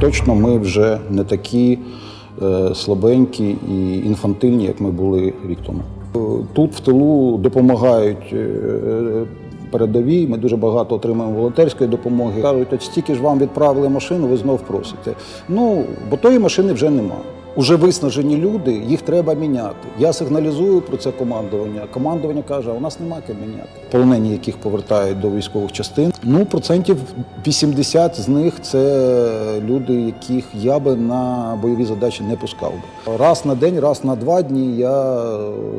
точно ми вже не такі е, слабенькі і інфантильні, як ми були рік тому. Е, Тут в тилу допомагають передові. передовій. Ми дуже багато отримуємо волонтерської допомоги. Кажуть, от стільки ж вам відправили машину, ви знов просите. Ну, бо тої машини вже нема. Уже виснажені люди, їх треба міняти. Я сигналізую про це командування. Командування каже, у нас нема ким міняти. Полонені, яких повертають до військових частин. Ну, процентів 80 з них це люди, яких я би на бойові задачі не пускав би. Раз на день, раз на два дні я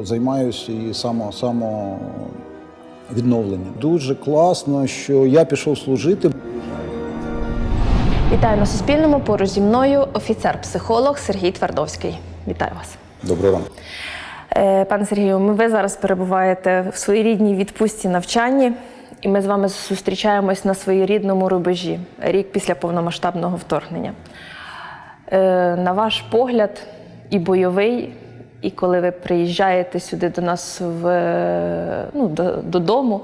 займаюся і само, само відновленням. Дуже класно, що я пішов служити. Вітаю на Суспільному. Поруч зі мною офіцер-психолог Сергій Твардовський. Вітаю вас. Добрий ранок. Е, Пане Сергію, ви зараз перебуваєте в своєрідній відпустці навчанні, і ми з вами зустрічаємось на своєрідному рубежі рік після повномасштабного вторгнення. Е, На ваш погляд, і бойовий, і коли ви приїжджаєте сюди до нас в, е, ну, додому,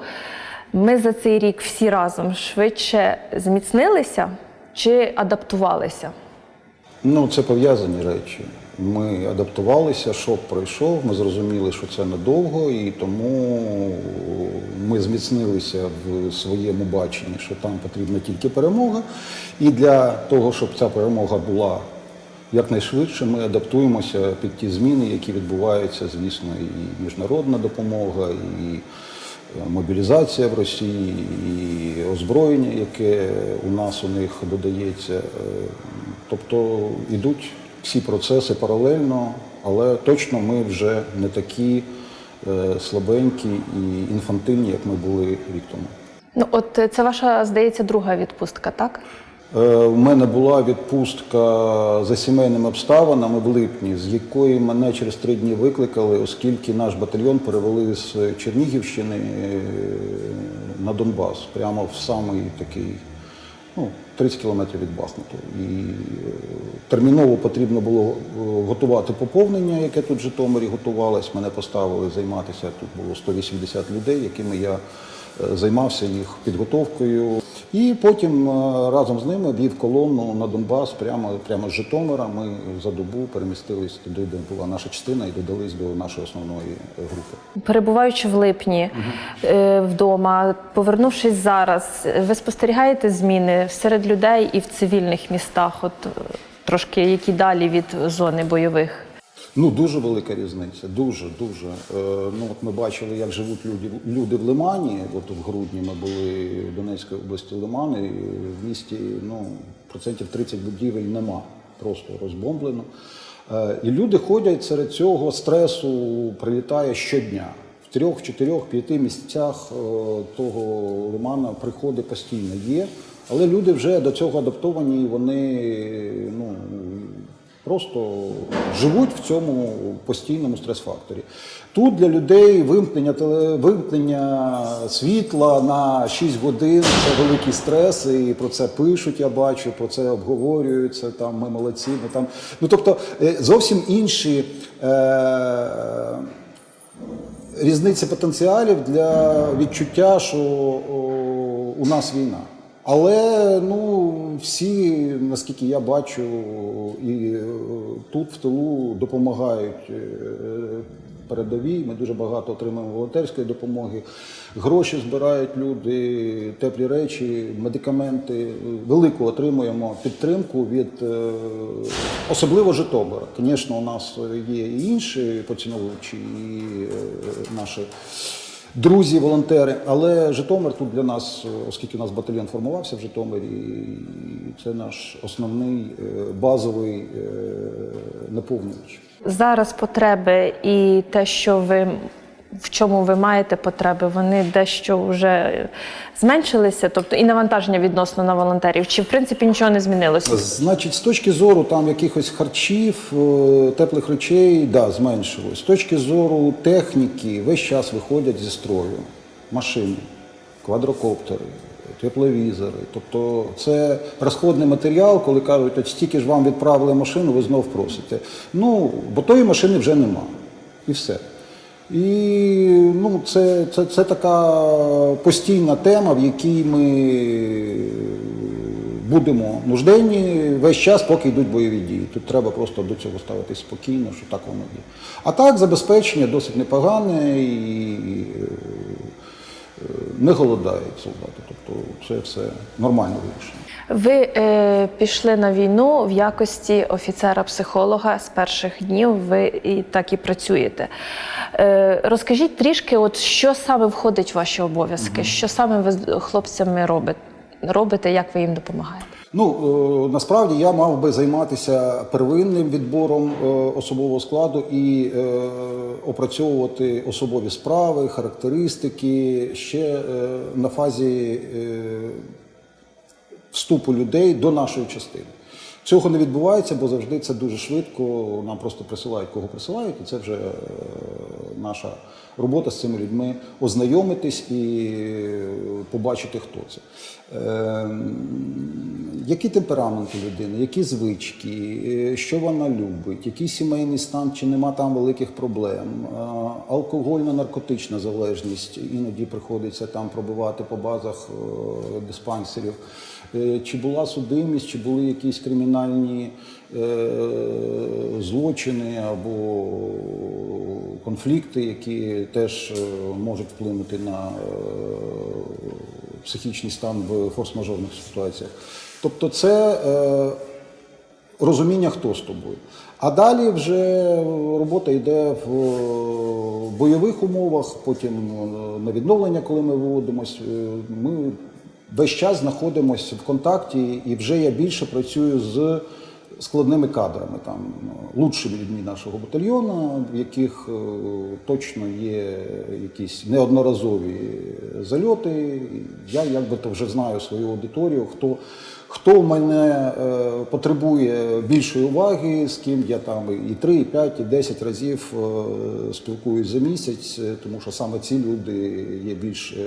ми за цей рік всі разом швидше зміцнилися чи адаптувалися? Ну, це пов'язані речі. Ми адаптувалися, шок пройшов, ми зрозуміли, що це надовго, і тому ми зміцнилися в своєму баченні, що там потрібна тільки перемога. І для того, щоб ця перемога була якнайшвидше, ми адаптуємося під ті зміни, які відбуваються, звісно, і міжнародна допомога, і мобілізація в Росії, і озброєння, яке у нас у них додається. Е, Тобто йдуть всі процеси паралельно, але точно ми вже не такі е, слабенькі і інфантильні, як ми були рік тому. Ну, от е, це ваша, здається, друга відпустка, так? Е, У мене була відпустка за сімейними обставинами в липні, з якої мене через три дні викликали, оскільки наш батальйон перевели з Чернігівщини е, на Донбас, прямо в самий такий, ну, 30 кілометрів від Бахмуту. І е, терміново потрібно було готувати поповнення, яке тут в Житомирі готувалось. Мене поставили займатися. Тут було 180 людей, якими я займався їх підготовкою. І потім е, разом з ними вів колону на Донбас прямо, прямо з Житомира. Ми за добу перемістились туди, де була наша частина, і додались до нашої основної е, групи. Перебуваючи в липні е, вдома, повернувшись зараз, ви спостерігаєте зміни серед людей і в цивільних містах, от трошки які далі від зони бойових? Ну дуже велика різниця. Дуже, дуже. Е, ну от ми бачили, як живуть люди, люди в Лимані. От в грудні ми були в Донецькій області Лиман, і в місті ну, процентів 30 будівель нема, просто розбомблено. Е, і люди ходять серед цього стресу, прилітає щодня. В трьох, чотирьох, п'яти місцях е, того лимана приходи постійно є. Але люди вже до цього адаптовані, і вони ну, просто живуть в цьому постійному стрес-факторі. Тут для людей вимкнення, вимкнення світла на 6 годин це великий стрес, і про це пишуть, я бачу, про це обговорюються, там ми молодці. Ми там. Ну, тобто е, зовсім інші. Е- різниця потенціалів для відчуття, що о, у нас війна. Але ну всі, наскільки я бачу, і е, тут в тилу допомагають е, передовій. Ми дуже багато отримуємо волонтерської допомоги. Гроші збирають люди, теплі речі, медикаменти. Велику отримуємо підтримку від е, особливо Житомира. Звісно, у нас є і інші поціновувачі, і наші. Друзі, волонтери, але Житомир тут для нас, оскільки у нас батальйон формувався в Житомирі, це наш основний е, базовий е, наповнювач. Зараз потреби і те, що ви в чому ви маєте потреби, вони дещо вже зменшилися, тобто і навантаження відносно на волонтерів, чи в принципі нічого не змінилося? Значить, з точки зору там якихось харчів, е, теплих речей, да, зменшилось. З точки зору техніки, весь час виходять зі строю машини, квадрокоптери. Тепловізори, тобто це розходний матеріал, коли кажуть, от стільки ж вам відправили машину, ви знов просите. Ну, бо тої машини вже нема. І все. І ну, це, це, це така постійна тема, в якій ми будемо нужденні весь час, поки йдуть бойові дії. Тут треба просто до цього ставитись спокійно, що так воно є. А так, забезпечення досить непогане і не голодають солдати. Тобто це все нормально вирішено. Ви е, пішли на війну в якості офіцера-психолога з перших днів. Ви і так і працюєте. Е, розкажіть трішки, от що саме входить в ваші обов'язки, що саме ви з хлопцями робите, робите, як ви їм допомагаєте? Ну е, насправді я мав би займатися первинним відбором е, особового складу і е, опрацьовувати особові справи, характеристики ще на фазі вступу людей до нашої частини. Цього не відбувається, бо завжди це дуже швидко. Нам просто присилають, кого присилають, і це вже е, наша робота з цими людьми ознайомитись і е, побачити, хто це. Е, які темпераменти людини, які звички, е, що вона любить, який сімейний стан, чи нема там великих проблем, е, алкогольно-наркотична залежність, іноді приходиться там пробивати по базах диспансерів. Е, Чи була судимість, чи були якісь кримінальні е, злочини або конфлікти, які теж е, можуть вплинути на психічний стан в форс-мажорних ситуаціях. Тобто це розуміння, хто з тобою. А далі вже робота йде в бойових умовах, потім на відновлення, коли ми виводимось. Ми весь час знаходимося в контакті, і вже я більше працюю з складними кадрами, там е, лучшими людьми нашого батальйону, в яких е, точно є якісь неодноразові зальоти. Я якби то вже знаю свою аудиторію, хто. Хто в мене е, потребує більшої уваги, з ким я там і 3, і 5, і 10 разів е, спілкуюсь за місяць, е, тому що саме ці люди є більш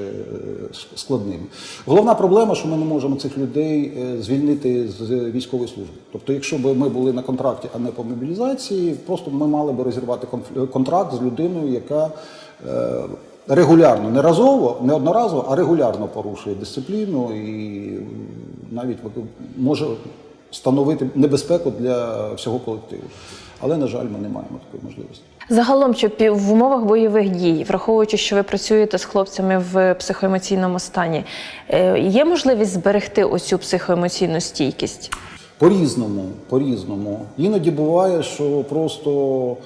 складними. Головна проблема, що ми не можемо цих людей звільнити з військової служби. Тобто, якщо б ми були на контракті, а не по мобілізації, просто ми мали б розірвати контракт з людиною, яка регулярно, не разово, не одноразово, а регулярно порушує дисципліну і навіть може становити небезпеку для всього колективу. Але, на жаль, ми не маємо такої можливості. Загалом, пі- в умовах бойових дій, враховуючи, що ви працюєте з хлопцями в психоемоційному стані, е, є можливість зберегти оцю психоемоційну стійкість? По-різному, по-різному. Іноді буває, що просто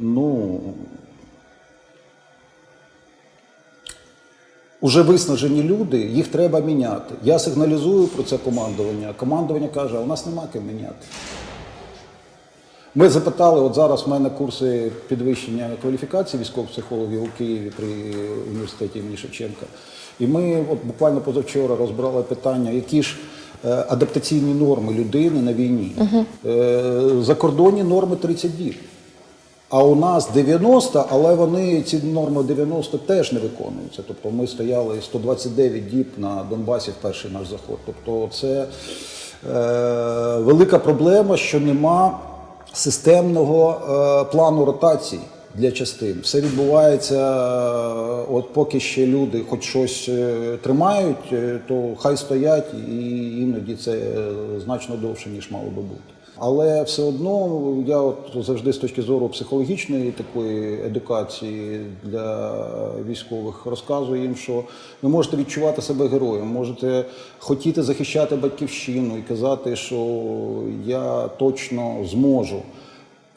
ну. Уже виснажені люди, їх треба міняти. Я сигналізую про це командування. Командування каже, а у нас нема ким міняти. Ми запитали, от зараз в мене курси підвищення кваліфікації військових психологів у Києві при університеті імені Шевченка. І ми от буквально позавчора розбирали питання, які ж е, адаптаційні норми людини на війні. Е, Закордонні норми 30 діб. А у нас 90, але вони ці норми 90 теж не виконуються. Тобто ми стояли 129 діб на Донбасі в перший наш заход. Тобто це е, велика проблема, що нема системного е, плану ротації для частин. Все відбувається, е, от поки ще люди хоч щось е, тримають, е, то хай стоять, і іноді це е, значно довше, ніж мало би бути. Але все одно я от завжди з точки зору психологічної такої едукації для військових розказую їм, що ви можете відчувати себе героєм, можете хотіти захищати батьківщину і казати, що я точно зможу.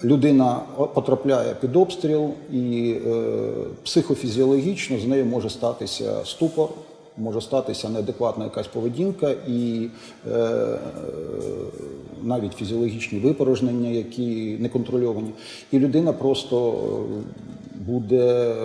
Людина потрапляє під обстріл, і е, психофізіологічно з нею може статися ступор, може статися неадекватна якась поведінка і е, навіть фізіологічні випорожнення, які не контрольовані, І людина просто е, буде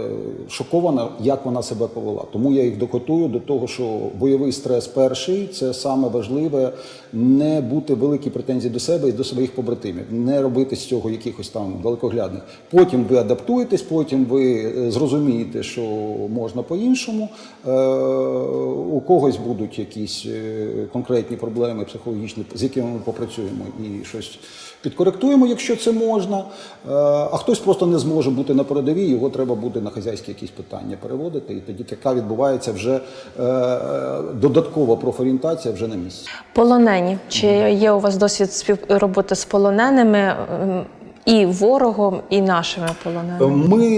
шокована, як вона себе повела. Тому я їх докотую до того, що бойовий стрес перший це саме важливе не бути великі претензії до себе і до своїх побратимів, не робити з цього якихось там далекоглядних. Потім ви адаптуєтесь, потім ви е, зрозумієте, що можна по-іншому. Е, У когось будуть якісь е, конкретні проблеми психологічні, з якими ми попрацюємо і щось підкоректуємо, якщо це можна. А хтось просто не зможе бути на передовій, його треба буде на хазяйські якісь питання переводити. І тоді така відбувається вже додаткова профорієнтація вже на місці. Полонені. Чи є у вас досвід спів... роботи з полоненими і ворогом, і нашими полоненими? Ми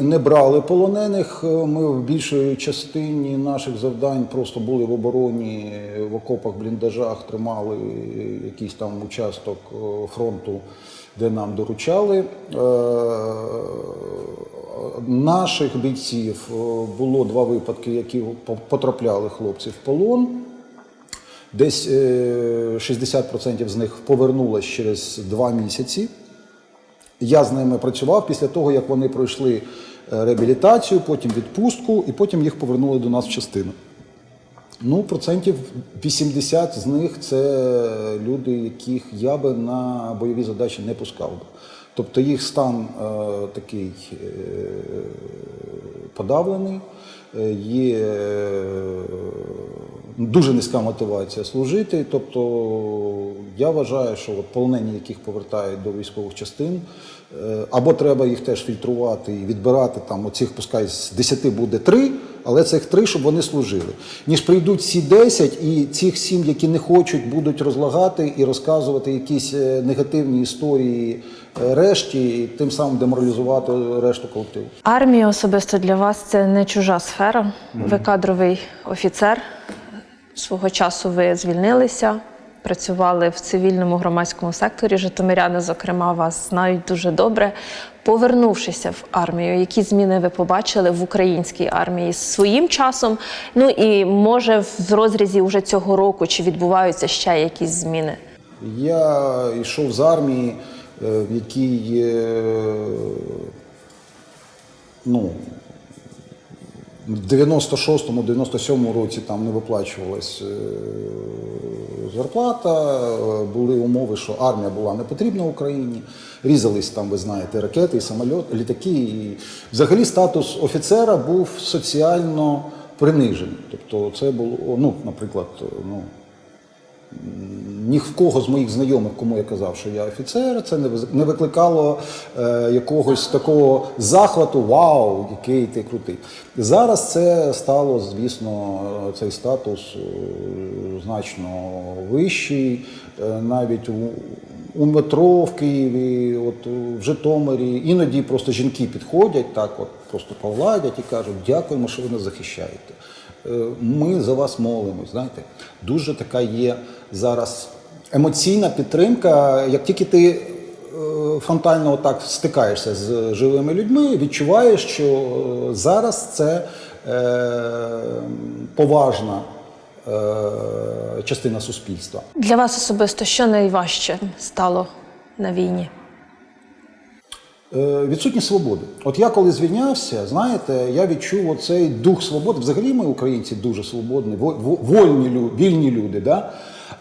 не брали полонених. Ми в більшій частині наших завдань просто були в обороні, в окопах, бліндажах, тримали якийсь там участок е, фронту, де нам доручали. Е, Наших бійців е, було два випадки, які потрапляли хлопці в полон. Десь е, 60% з них повернулось через два місяці. Я з ними працював після того, як вони пройшли е, реабілітацію, потім відпустку, і потім їх повернули до нас в частину. Ну, процентів 80 з них це люди, яких я би на бойові задачі не пускав би. Тобто їх стан е, такий е, подавлений, е, є е, дуже низька мотивація служити. Тобто я вважаю, що от полонені, яких повертають до військових частин, е, або треба їх теж фільтрувати і відбирати там оцих, пускай з 10 буде 3, але цих три, щоб вони служили. Ніж прийдуть ці 10 і цих сім, які не хочуть, будуть розлагати і розказувати якісь е, негативні історії е, решті, і тим самим деморалізувати решту колективу. Армія особисто для вас це не чужа сфера. Ви кадровий офіцер. Свого часу ви звільнилися, працювали в цивільному громадському секторі. Житомиряни, зокрема, вас знають дуже добре. Повернувшися в армію, які зміни ви побачили в українській армії своїм часом? Ну і може в розрізі уже цього року чи відбуваються ще якісь зміни? Я йшов з армії, е, в якій ну, в 96-му, 97-му році там не виплачувалась е, зарплата, е, були умови, що армія була не потрібна Україні. Різались там, ви знаєте, ракети, і самольоти, літаки. І взагалі статус офіцера був соціально принижений. Тобто, це було, ну, наприклад, ну, ні в кого з моїх знайомих, кому я казав, що я офіцер, це не викликало е, якогось такого захвату, вау, який ти крутий. Зараз це стало, звісно, цей статус е, значно вищий. Е, навіть у, у метро в Києві, от в Житомирі, іноді просто жінки підходять, так от просто погладять і кажуть, дякуємо, що ви нас захищаєте. Е, Ми за вас молимось. Знаєте, дуже така є зараз емоційна підтримка. Як тільки ти е, фронтально отак стикаєшся з живими людьми, відчуваєш, що е, зараз це е, поважна частина суспільства. Для вас особисто що найважче стало на війні? Відсутність свободи. От я коли звільнявся, знаєте, я відчув оцей дух свободи. Взагалі ми, українці, дуже свободні, во- во- вольні, вільні люди. Да?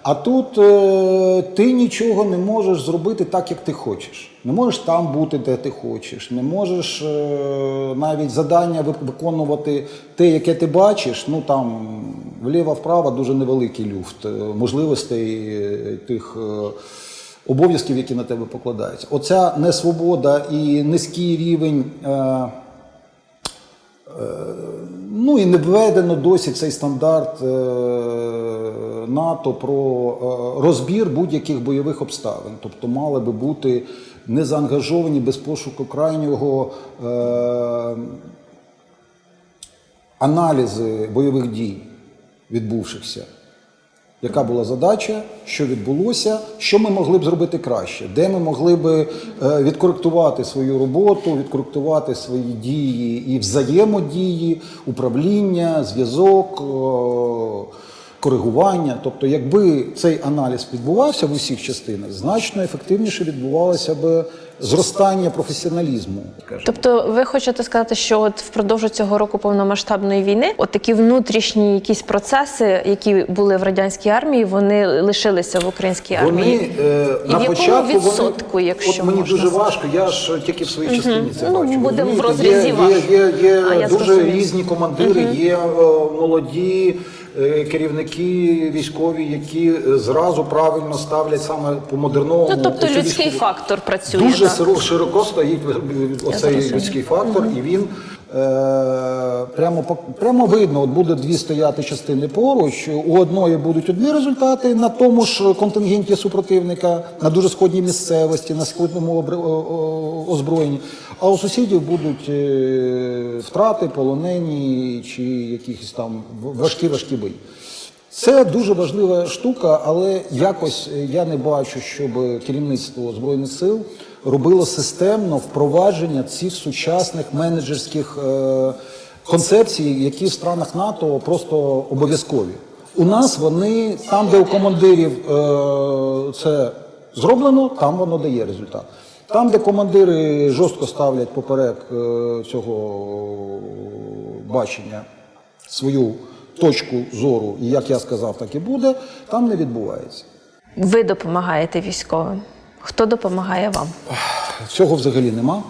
А тут е, ти нічого не можеш зробити так, як ти хочеш. Не можеш там бути, де ти хочеш, не можеш е, навіть завдання виконувати те, яке ти бачиш. Ну там вліво-вправо дуже невеликий люфт е, можливостей е, тих. е, обов'язків, які на тебе покладаються. Оця несвобода і низький рівень. Е, е, Ну і не введено досі цей стандарт е, НАТО про е, розбір будь-яких бойових обставин. Тобто мали би бути не заангажовані без пошуку крайнього е, аналізи бойових дій відбувшихся. Яка була задача, що відбулося, що ми могли б зробити краще, де ми могли б е, відкоректувати свою роботу, відкоректувати свої дії і взаємодії, управління, зв'язок, коригування. Тобто, якби цей аналіз відбувався в усіх частинах, значно ефективніше відбувалося б зростання професіоналізму. Тобто, ви хочете сказати, що от впродовж цього року повномасштабної війни, от такі внутрішні якісь процеси, які були в радянській армії, вони лишилися в українській армії. Вони е, І на в якому початку відсотку, вони, якщо от мені можна дуже сказати? важко, я ж тільки в своїй частині це Ну, бачу. будемо в розрізі є, є, є, А, є я дуже зрозуміла. різні командири, є е, молоді керівники військові, які е, зразу правильно ставлять саме по модерновому. Ну тобто людський військові. фактор працює. Дуже так? широко стоїть оцей людський фактор, і він е, прямо прямо видно, от буде дві стояти частини поруч. У одної будуть одні результати на тому ж контингенті супротивника, на дуже сходній місцевості, на о- озброєнні. А у сусідів будуть е, втрати, полонені чи якісь там важкі важкі бої. Це дуже важлива штука, але якось е, я не бачу, щоб керівництво збройних сил робило системно впровадження цих сучасних менеджерських е, концепцій, які в странах НАТО просто обов'язкові. У нас вони там, де у командирів е, це зроблено, там воно дає результат. Там, де командири жорстко ставлять поперек е, цього бачення свою точку зору, і як я сказав, так і буде, там не відбувається. Ви допомагаєте військовим. Хто допомагає вам? Цього взагалі нема.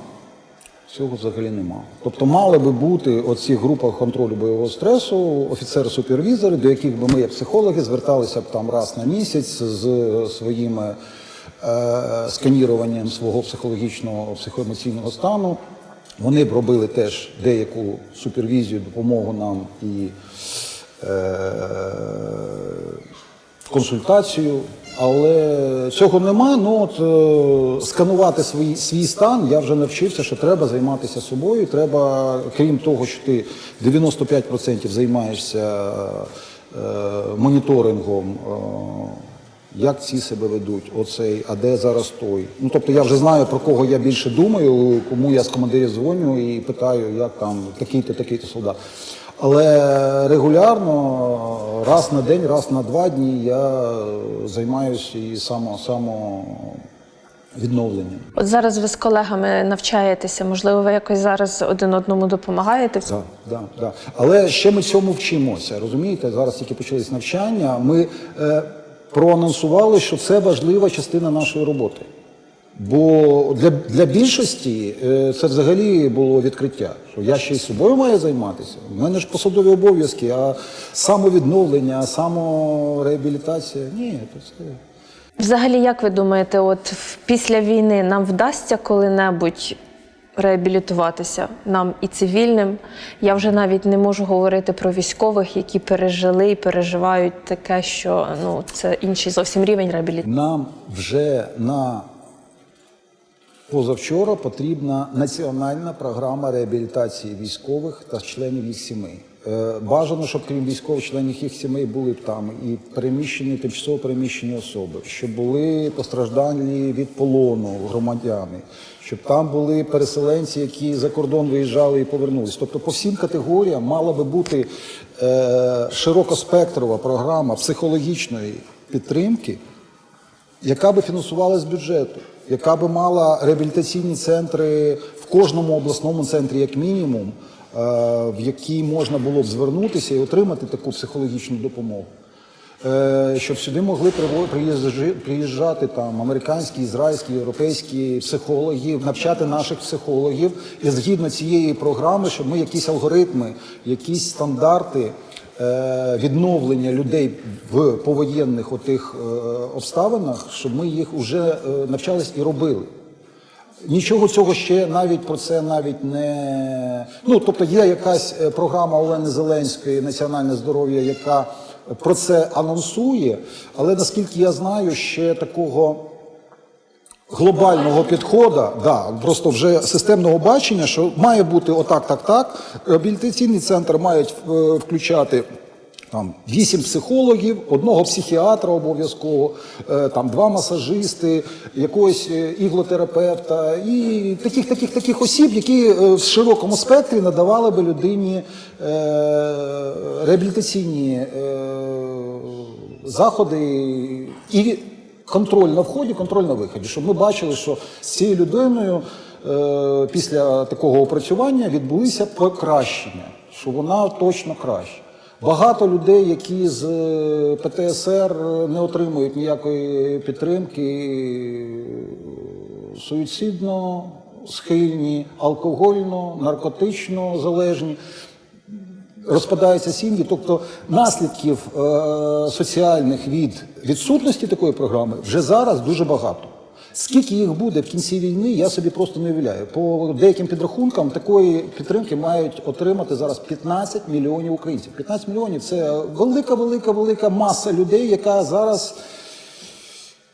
Цього взагалі нема. Тобто мали би бути оці групи контролю бойового стресу, офіцери-супервізори, до яких би ми, як психологи, зверталися б там раз на місяць з своїми е, сканіруванням свого психологічного психоемоційного стану. Вони б робили теж деяку супервізію, допомогу нам і е, консультацію, але цього нема. Ну от е, сканувати свій, свій стан я вже навчився, що треба займатися собою. Треба, крім того, що ти 95% займаєшся е, моніторингом. Е, як ці себе ведуть, оцей, а де зараз той. Ну тобто я вже знаю про кого я більше думаю, кому я з командирів дзвоню і питаю, як там такий-то, такий-то солдат. Але регулярно, раз на день, раз на два дні я займаюся і само, само відновленням. От зараз ви з колегами навчаєтеся, можливо, ви якось зараз один одному допомагаєте. Да, да, да. Але ще ми цьому вчимося. Розумієте, зараз тільки почались навчання. Ми е, проанонсували, що це важлива частина нашої роботи. Бо для, для більшості е, це взагалі було відкриття, що я ще й собою маю займатися. У мене ж посадові обов'язки, а самовідновлення, самореабілітація. Ні, то це. Взагалі, як ви думаєте, от після війни нам вдасться коли-небудь реабілітуватися нам і цивільним? Я вже навіть не можу говорити про військових, які пережили і переживають таке, що ну це інший зовсім рівень реабілітації. Нам вже на позавчора потрібна національна програма реабілітації військових та членів їх сімей. Е, Бажано, щоб крім військових членів їх сімей були там і переміщені, тимчасово переміщені особи, щоб були постраждалі від полону громадяни, щоб там були переселенці, які за кордон виїжджали і повернулись. Тобто, по всім категоріям мала би бути е, широкоспектрова програма психологічної підтримки яка би фінансувалась з бюджету, яка би мала реабілітаційні центри в кожному обласному центрі, як мінімум, е, в які можна було б звернутися і отримати таку психологічну допомогу. Е, Щоб сюди могли приїжджати там американські, ізраїльські, європейські психологи, навчати наших психологів і згідно цієї програми, щоб ми якісь алгоритми, якісь стандарти відновлення людей в повоєнних отих е, обставинах, щоб ми їх вже е, навчались і робили. Нічого цього ще навіть про це навіть не ну тобто є якась е, програма Олени Зеленської Національне здоров'я, яка про це анонсує, але наскільки я знаю, ще такого глобального підходу, да, просто вже системного бачення, що має бути отак, так, так. Реабілітаційний центр мають е, включати. Там вісім психологів, одного психіатра обов'язково, е, там два масажисти, якогось е, іглотерапевта і таких, таких, таких осіб, які в широкому спектрі надавали би людині реабілітаційні заходи і контроль на вході, контроль на виході, щоб ми бачили, що з цією людиною е, після такого опрацювання відбулися покращення, що вона точно краще. Багато людей, які з е, ПТСР не отримують ніякої підтримки, суїцидно схильні, алкогольно, наркотично залежні розпадаються сім'ї, тобто наслідків е, соціальних від відсутності такої програми вже зараз дуже багато. Скільки їх буде в кінці війни, я собі просто не уявляю. По деяким підрахункам такої підтримки мають отримати зараз 15 мільйонів українців. 15 мільйонів це велика, велика, велика маса людей, яка зараз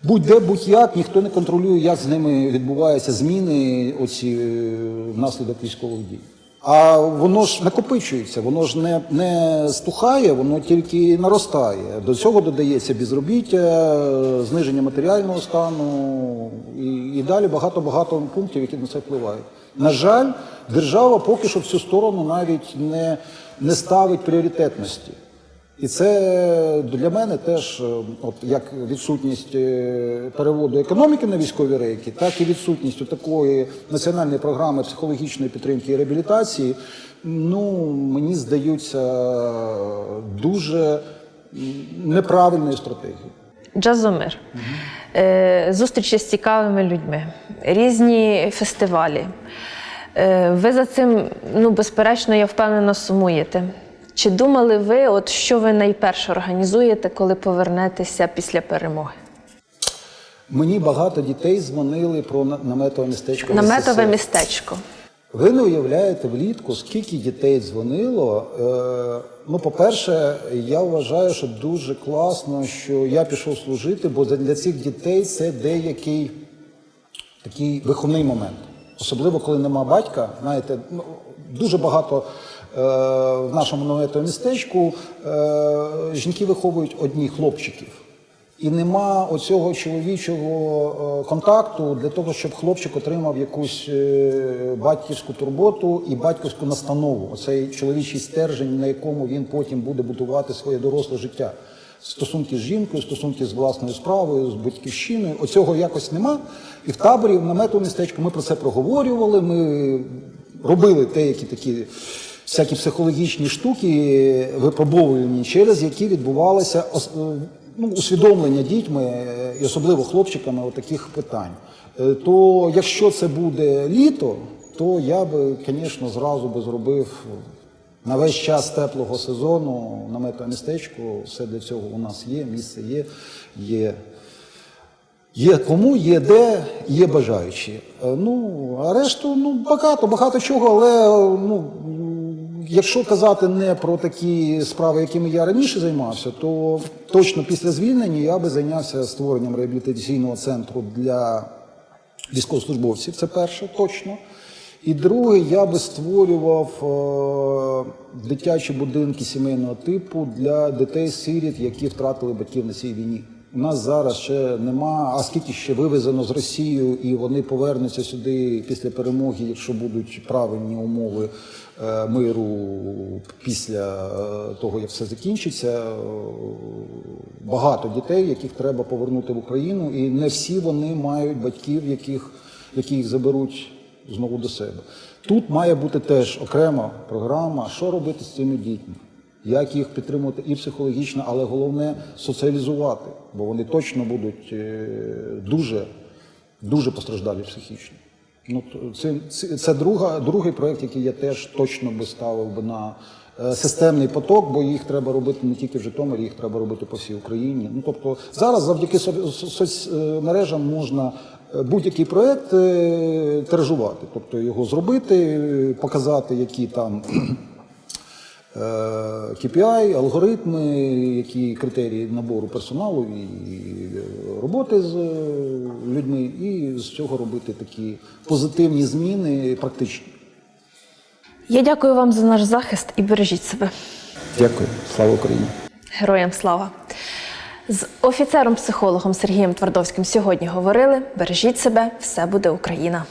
будь-де, будь-як, ніхто не контролює, як з ними відбуваються зміни оці е, внаслідок військових дій. А воно ж накопичується, воно ж не, не стухає, воно тільки наростає. До цього додається безробіття, зниження матеріального стану і, і далі багато-багато пунктів, які на це впливають. На жаль, держава поки що в цю сторону навіть не, не ставить пріоритетності. І це для мене теж, е, от як відсутність е, переводу економіки на військові рейки, так і відсутність такої національної програми психологічної підтримки і реабілітації, ну мені здаються дуже неправильною стратегією. Джазомир. Е, Зустрічі з цікавими людьми, різні фестивалі. Ви за цим, ну, безперечно, я впевнена, сумуєте. Чи думали ви, от що ви найперше організуєте, коли повернетеся після перемоги? Мені багато дітей дзвонили про наметове містечко. Наметове СССР. містечко. Ви не уявляєте влітку, скільки дітей дзвонило. Е, ну, по-перше, я вважаю, що дуже класно, що я пішов служити, бо для цих дітей це деякий такий виховний момент. Особливо, коли нема батька. Знаєте, ну, дуже багато в нашому наметовому містечку е, жінки виховують одні хлопчиків. І нема оцього чоловічого е, контакту для того, щоб хлопчик отримав якусь е, батьківську турботу і батьківську настанову. Оцей чоловічий стержень, на якому він потім буде будувати своє доросле життя. Стосунки з жінкою, стосунки з власною справою, з батьківщиною. Оцього якось нема. І в таборі, в намету містечку ми про це проговорювали. Ми робили деякі такі всякі психологічні штуки, випробовувані, через які відбувалося е, ну, усвідомлення дітьми, е, і особливо хлопчиками, таких питань. Е, То якщо це буде літо, то я би, звісно, зразу би зробив на весь час теплого сезону наметове містечко. Все для цього у нас є, місце є, є Є кому, є де, є бажаючі. Е, Ну, а решту ну, багато, багато чого, але ну, якщо казати не про такі справи, якими я раніше займався, то точно після звільнення я би зайнявся створенням реабілітаційного центру для військовослужбовців. Це перше, точно. І друге, я би створював е, дитячі будинки сімейного типу для дітей-сиріт, які втратили батьків на цій війні. У нас зараз ще нема, а скільки ще вивезено з Росією, і вони повернуться сюди після перемоги, якщо будуть правильні умови е, миру після е, того, як все закінчиться. Е, Багато дітей, яких треба повернути в Україну, і не всі вони мають батьків, яких, які заберуть знову до себе. Тут має бути теж окрема програма, що робити з цими дітьми, як їх підтримувати і психологічно, але головне соціалізувати, бо вони точно будуть е, дуже, дуже постраждалі психічно. Ну, це, це, друга, другий проєкт, який я теж точно би ставив би на е, системний поток, бо їх треба робити не тільки в Житомирі, їх треба робити по всій Україні. Ну тобто зараз завдяки со- со- соцмережам можна е, будь-який проєкт тиражувати, тобто його зробити, показати, які там. Е, KPI, алгоритми, які критерії набору персоналу і е, роботи з е, людьми, і з цього робити такі позитивні зміни практичні. Я дякую вам за наш захист і бережіть себе. Дякую, слава Україні! Героям слава! З офіцером-психологом Сергієм Твардовським сьогодні говорили: бережіть себе, все буде Україна.